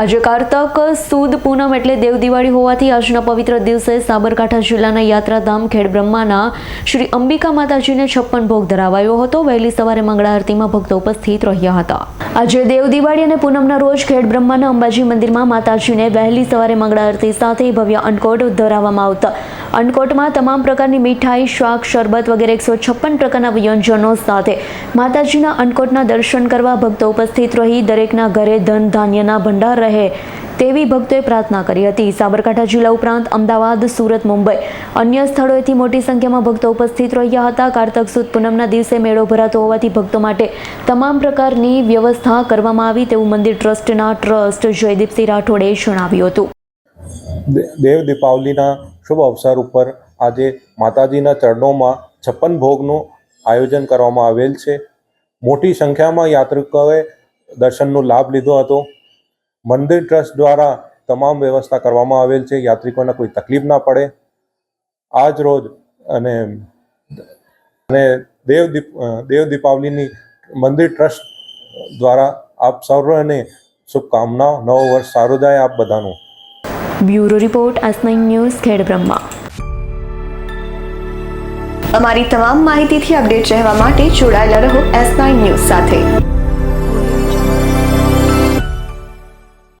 આજે કારતક સુદ પૂનમ એટલે દેવ દિવાળી હોવાથી આજના પવિત્ર દિવસે સાબરકાંઠા જિલ્લાના યાત્રાધામ ખેડ બ્રહ્માના શ્રી અંબિકા માતાજીને છપ્પન ભોગ ધરાવાયો હતો. વહેલી સવારે મંગળા આરતીમાં ભક્તો ઉપસ્થિત રહ્યા હતા. આજે દેવ દિવાળી અને પૂનમના રોજ ખેડ બ્રહ્માના અંબાજી મંદિરમાં માતાજીને વહેલી સવારે મંગળા આરતી સાથે ભવ્ય અન્નકોટ ધરાવવામાં આવતા અન્નકોટમાં તમામ પ્રકારની મીઠાઈ, શાક, શરબત વગેરે એકસો છપ્પન પ્રકારના વ્યંજનો સાથે માતાજીના અન્નકોટના દર્શન કરવા ભક્તો ઉપસ્થિત રહી દરેકના ઘરે ધન ધાન્યના ભંડાર રહે તેવી ભક્તોએ પ્રાર્થના કરી હતી. સાબરકાંઠા જિલ્લા ઉપરાંત અમદાવાદ, સુરત, મુંબઈ અન્ય સ્થળોએથી મોટી સંખ્યામાં ભક્તો ઉપસ્થિત રહ્યા હતા. કારતક સુદ પૂનમના દિવસે મેળો ભરાતો હોવાથી ભક્તો માટે તમામ પ્રકારની વ્યવસ્થા કરવામાં આવી તેવું મંદિર ટ્રસ્ટના ટ્રસ્ટ જયદીપસિંહ રાઠોડે જણાવ્યું હતું. દેવ દીપાવલીના શુભ અવસર ઉપર આજે માતાજીના ચરણોમાં છપ્પન ભોગનું આયોજન કરવામાં આવેલ છે. મોટી સંખ્યામાં યાત્રિકોએ દર્શનનો લાભ લીધો હતો. મંદિર ટ્રસ્ટ દ્વારા તમામ વ્યવસ્થા કરવામાં આવેલ છે. યાત્રિકોને કોઈ તકલીફ ના પડે. આજ રોજ અને અને દેવ દીપ દેવ દીપાવલીની મંદિર ટ્રસ્ટ દ્વારા આપ સર્વને શુભકામનાઓ નવો વર્ષ સારું જાય આપ બધાનું. બ્યુરો રિપોર્ટ એસ ન્યૂઝ ખેડ બ્રહ્મા અમારી તમામ માહિતીથી અપડેટ રહેવા માટે જોડાયેલા રહો એસ નાઇન ન્યૂઝ સાથે.